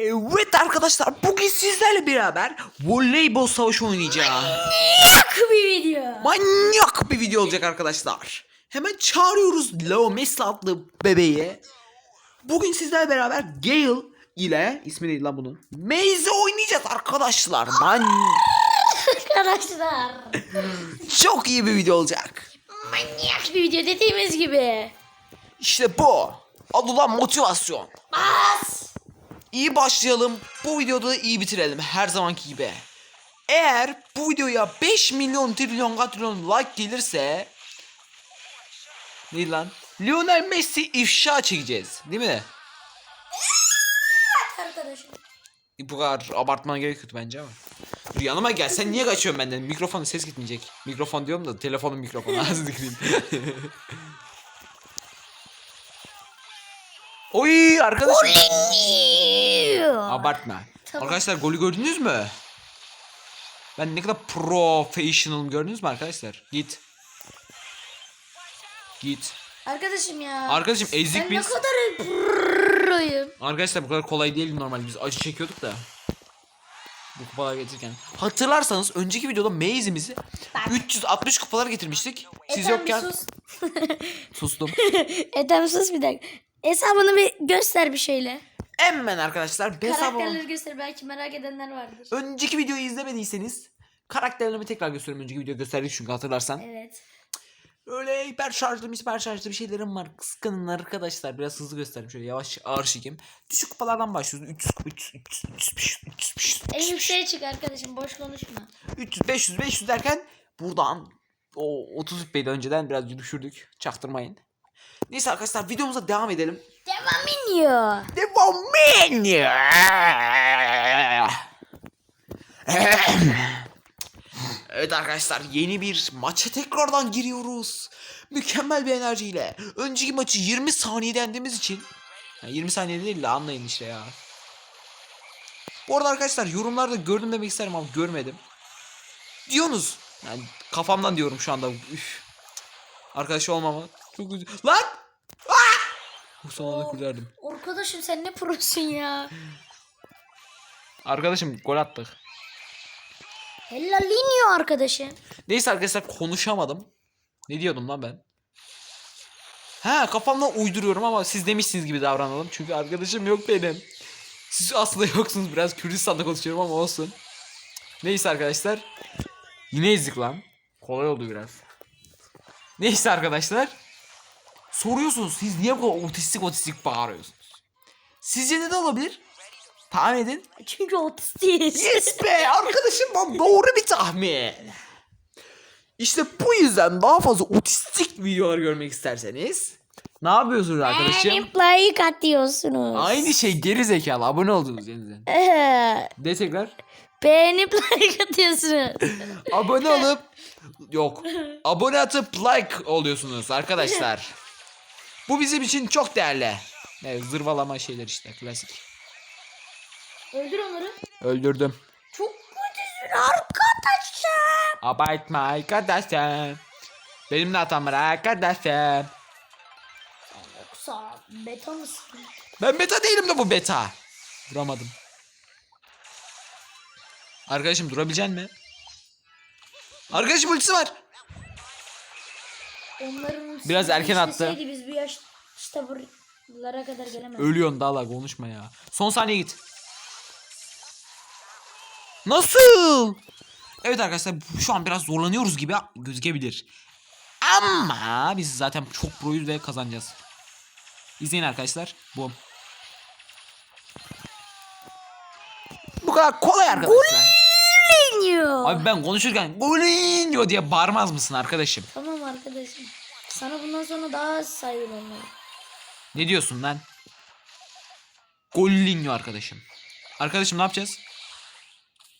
Evet arkadaşlar bugün sizlerle beraber voleybol savaşı oynayacağız. Manyak bir video. Manyak bir video olacak arkadaşlar. Hemen çağırıyoruz Leo Messi adlı bebeği. Bugün sizlerle beraber Gale ile ismi neydi lan bunun? Maze oynayacağız arkadaşlar. Man Arkadaşlar. çok iyi bir video olacak. Manyak bir video dediğimiz gibi. İşte bu. Adı lan motivasyon. Bas. İyi başlayalım. Bu videoda da iyi bitirelim her zamanki gibi. Eğer bu videoya 5 milyon trilyon katrilyon like gelirse ne lan? Lionel Messi ifşa çekeceğiz. Değil mi? Arkadaşım. Bu kadar abartmana gerek yok bence ama. Dur yanıma gel. Sen niye kaçıyorsun benden? Mikrofonu ses gitmeyecek. Mikrofon diyorum da telefonun mikrofonu. Az dikeyim. Oy arkadaşım. Abartma. Tamam. Arkadaşlar golü gördünüz mü? Ben ne kadar professional gördünüz mü arkadaşlar? Git. Git. Arkadaşım ya. Arkadaşım ezik ben ne biz. kadar proyum. Arkadaşlar bu kadar kolay değil normal. Biz acı çekiyorduk da. Bu kupalar getirirken. Hatırlarsanız önceki videoda Maze'imizi 360 kupalar getirmiştik. Siz Ethem yokken sus. sustum. Ethem sus bir dakika. Hesabını bir göster bir şeyle. Hemen arkadaşlar bir hesabı Karakterleri göster belki merak edenler vardır. Önceki videoyu izlemediyseniz karakterlerimi tekrar gösteriyorum. Önceki videoyu gösterdik çünkü hatırlarsan. Evet. Öyle hiper şarjlı hiper şarjlı bir şeylerim var. Kıskanın arkadaşlar. Biraz hızlı göstereyim şöyle yavaş ağır çekeyim. Düşük kupalardan başlıyoruz. 300 300 300 300 300 300 En yükseğe çık arkadaşım boş konuşma. 300 500 500 derken buradan o 30 rütbeyi önceden biraz düşürdük. Çaktırmayın. Neyse arkadaşlar videomuza devam edelim. Devam iniyor. Devam ediyor. Evet arkadaşlar yeni bir maça tekrardan giriyoruz. Mükemmel bir enerjiyle. Önceki maçı 20 saniyede yendiğimiz için. Yani 20 saniyede değil de anlayın işte ya. Bu arada arkadaşlar yorumlarda gördüm demek isterim ama görmedim. Diyorsunuz. Yani kafamdan diyorum şu anda. Üf. Arkadaş olmama. Çok üzü- Lan! Son anda kurtardım. Arkadaşım sen ne prosun ya. Arkadaşım gol attık. Hellalinho arkadaşım. Neyse arkadaşlar konuşamadım. Ne diyordum lan ben? Ha kafamdan uyduruyorum ama siz demişsiniz gibi davranalım. Çünkü arkadaşım yok benim. Siz aslında yoksunuz. Biraz Kürdistan'da konuşuyorum ama olsun. Neyse arkadaşlar. Yine ezdik lan. Kolay oldu biraz. Neyse arkadaşlar. Soruyorsunuz siz niye bu kadar otistik otistik bağırıyorsunuz? Sizce neden olabilir? Tahmin edin. Çünkü otistiyiz. Yes be arkadaşım lan doğru bir tahmin. İşte bu yüzden daha fazla otistik videolar görmek isterseniz ne yapıyorsunuz arkadaşım? Beğenip like atıyorsunuz. Aynı şey geri zekalı abone oldunuz yeniden. Ee, De tekrar. beğenip like atıyorsunuz. Abone olup yok. Abone atıp like oluyorsunuz arkadaşlar. Bu bizim için çok değerli. Evet, zırvalama şeyler işte klasik. Öldür onları. Öldürdüm. Çok kötüsün arkadaşım. Abartma arkadaşım. Benim de hatam var arkadaşım. Yoksa beta mısın? Ben beta değilim de bu beta. Duramadım. Arkadaşım durabilecek mi? Arkadaşım ultisi var. Onların Biraz erken attı. Biz bu yaş işte buralara kadar gelemezdik. Ölüyorsun daha la konuşma ya. Son saniye git. Nasıl? Evet arkadaşlar şu an biraz zorlanıyoruz gibi gözükebilir. Ama biz zaten çok proyuz ve kazanacağız. İzleyin arkadaşlar. Bu. Bu kadar kolay arkadaşlar. Abi ben konuşurken Golinho diye bağırmaz mısın arkadaşım? Tamam arkadaşım. Sana bundan sonra daha az olmalı. Ne diyorsun lan? Golinho arkadaşım. Arkadaşım ne yapacağız?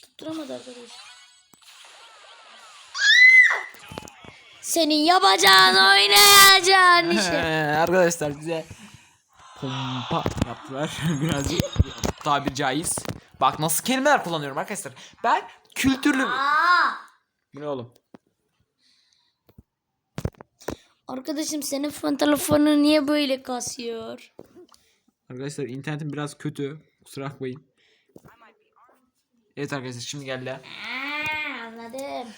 Tutturamadı arkadaş. Senin yapacağın oynayacağın işi. arkadaşlar bize pompa yaptılar birazcık tabir caiz. Bak nasıl kelimeler kullanıyorum arkadaşlar. Ben kültürlü... Aa! Bu ne oğlum? Arkadaşım senin fon telefonu niye böyle kasıyor? Arkadaşlar internetim biraz kötü. Kusura bakmayın. Evet arkadaşlar şimdi geldi. Aa, anladım.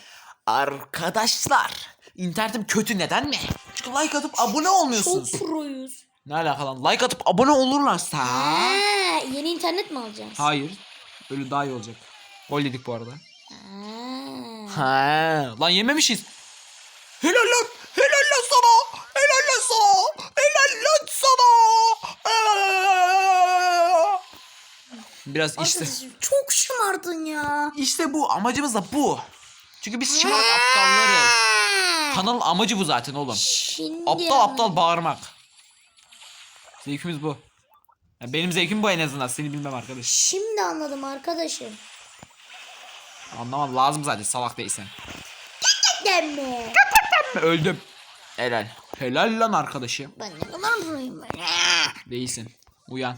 Arkadaşlar internetim kötü neden mi? Çünkü like atıp abone olmuyorsunuz. Çok proyuz. Ne alaka lan? Like atıp abone olurlarsa. Ha, yeni internet mi alacağız? Hayır. Öyle daha iyi olacak. Gol dedik bu arada. Ha. Ha, lan yememişiz. Helal lan sana. Helal lan sana. Helal lan sana. Aa! Biraz işte. Arkadaşım çok şımardın ya. İşte bu. Amacımız da bu. Çünkü biz şımarık aptallarız. Kanalın amacı bu zaten oğlum. Şimdi Aptal aptal bağırmak. Zevkimiz bu. Ya benim zevkim bu en azından. Seni bilmem arkadaş. Şimdi anladım arkadaşım. Anlamam lazım zaten salak değilsen. Deme. Öldüm. Helal. Helal lan arkadaşım. Ben ne kadar ben. Değilsin. Uyan.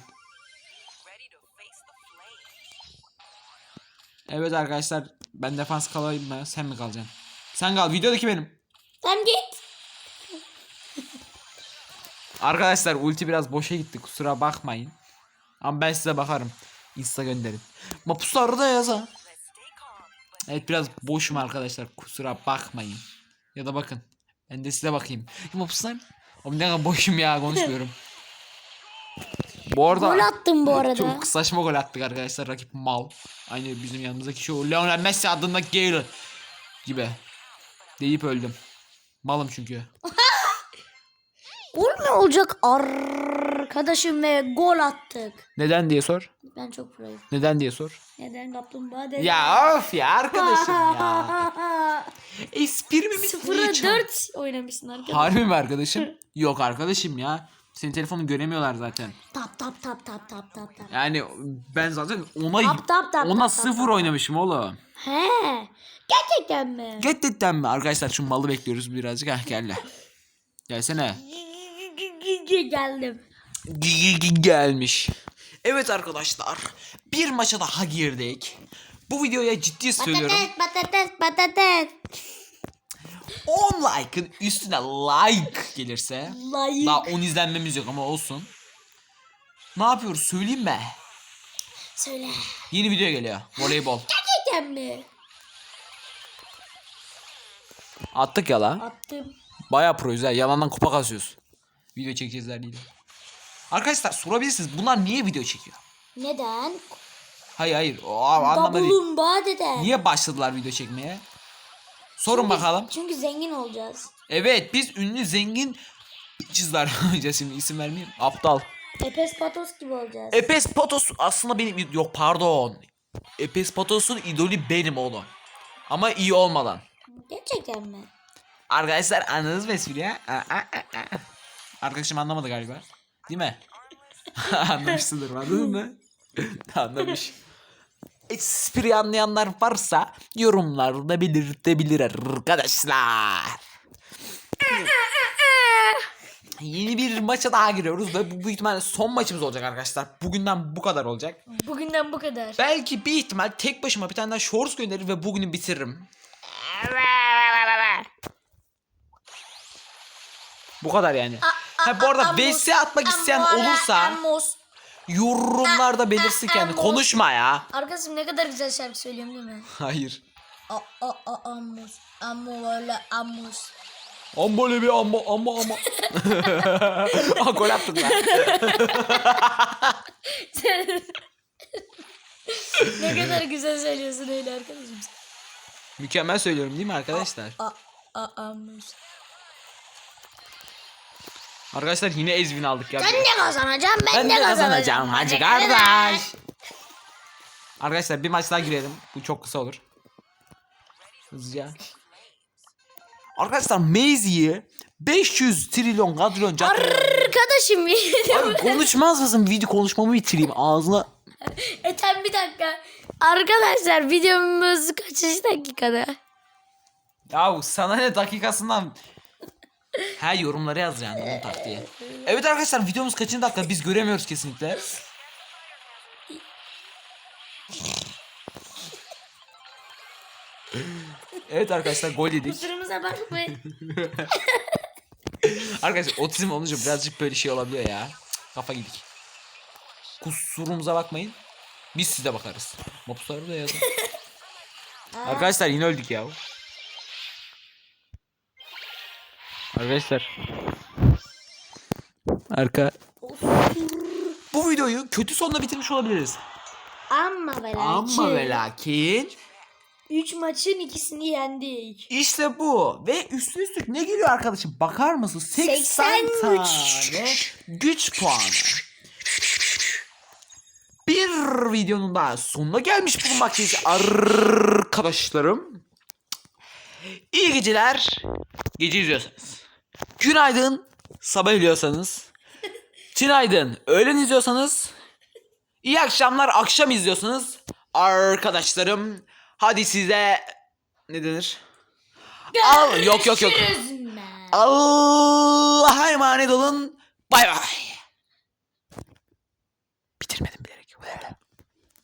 Evet arkadaşlar ben defans kalayım mı? Sen mi kalacaksın? Sen kal. Videodaki benim. Sen git. Arkadaşlar ulti biraz boşa gitti. Kusura bakmayın. Ama ben size bakarım. Insta gönderin. Mapuslarda da yaz ha. Evet biraz boşum arkadaşlar. Kusura bakmayın. Ya da bakın. Ben de size bakayım. Mapuslar. Oğlum ne kadar boşum ya konuşmuyorum. Bu arada Gol attım bu arada. çok saçma gol attık arkadaşlar. Rakip mal. Aynı bizim yanımızdaki şu Lionel Messi adında Gale gibi. Deyip öldüm. Malım çünkü. Gol mü olacak arkadaşım ve gol attık. Neden diye sor. Ben çok proyum. Neden diye sor. Neden kaplumbağa dedim? Ya of ya arkadaşım ya. Espri mi Sıfıra bitmiyor? dört oynamışsın arkadaşım. Harbi mi arkadaşım? Yok arkadaşım ya. Senin telefonunu göremiyorlar zaten. Tap tap tap tap tap tap tap. Yani ben zaten ona Tap tap tap ona tap, sıfır tap, tap. oynamışım oğlum. He. Gerçekten mi? Gerçekten mi? Arkadaşlar şu malı bekliyoruz birazcık. Heh gel. Gelsene. Geldim. Gelmiş. Evet arkadaşlar. Bir maça daha girdik. Bu videoya ciddi söylüyorum. Patates patates patates. 10 like'ın üstüne like gelirse Layık. Daha 10 izlenmemiz yok ama olsun. Ne yapıyoruz söyleyeyim mi? Söyle. Yeni video geliyor. Voleybol. Gerçekten mi? Attık ya la. Attım. Baya proyuz ha. Yalandan kupa kasıyoruz. Video çekeceğizler değil. Arkadaşlar sorabilirsiniz. Bunlar niye video çekiyor? Neden? Hayır hayır. O anlamda değil. Kaplumbağa dede. Niye başladılar video çekmeye? Sorun bakalım. Çünkü zengin olacağız. Evet biz ünlü zengin çizler olacağız şimdi isim vermeyeyim. Aptal. Epes patos gibi olacağız. Epes Patos aslında benim yok pardon. Epes Patos'un idolü benim oğlum. Ama iyi olmadan. Gerçekten mi? Arkadaşlar anladınız mı espriyi? Arkadaşım anlamadı galiba. Değil mi? Anlamışsındır anladın mı? Anlamış. Espri anlayanlar varsa yorumlarda belirtebilir arkadaşlar. Yeni bir maça daha giriyoruz ve bu büyük ihtimalle son maçımız olacak arkadaşlar. Bugünden bu kadar olacak. Bugünden bu kadar. Belki bir ihtimal tek başıma bir tane daha shorts gönderir ve bugünü bitiririm. Bu kadar yani. Ha, bu arada VS atmak isteyen olursa Amos. Yorumlarda belirsin kendi. Konuşma ya. Arkadaşım ne kadar güzel şarkı söylüyorum değil mi? Hayır. A a a Amos. Amo öyle Amos. Amma böyle bir amma amma amma. Aa, gol attık lan. ne kadar güzel söylüyorsun öyle arkadaşım. Mükemmel söylüyorum değil mi arkadaşlar? A a Amos. Arkadaşlar yine ezvin aldık ya. Ben de kazanacağım ben, Ben de de kazanacağım. hacı kardeş. Arkadaşlar bir maç daha girelim. Bu çok kısa olur. Hızlıca. Arkadaşlar Maze'yi 500 trilyon kadron cat... Arkadaşım Abi konuşmaz mısın? Video konuşmamı bitireyim ağzına. Eten bir dakika. Arkadaşlar videomuz kaçıncı dakikada? Ya sana ne dakikasından... Her yorumları yaz yani onun taktiği. Evet arkadaşlar videomuz kaçıncı dakika biz göremiyoruz kesinlikle. Evet arkadaşlar gol yedik. Kusurumuza bakmayın. Arkadaşlar otizm olunca birazcık böyle şey olabiliyor ya. Kafa gidik. kusurumuza bakmayın. Biz size bakarız. Mopsları da yazın. Arkadaşlar yine öldük ya. Arkadaşlar. Arka. Bu videoyu kötü sonla bitirmiş olabiliriz. Ama ve lakin. Ama ve lakin 3 maçın ikisini yendik. işte bu. Ve üstüne üstlük ne geliyor arkadaşım? Bakar mısın? 80 83. tane güç puanı. Bir videonun daha sonuna gelmiş bulunmaktayız arkadaşlarım. İyi geceler. Gece izliyorsanız. Günaydın. Sabah izliyorsanız. Günaydın. Öğlen izliyorsanız. İyi akşamlar. Akşam izliyorsanız. Arkadaşlarım. Hadi size ne denir? Al yok yok yok. Görüşürüz. Allah'a emanet olun. Bay bay.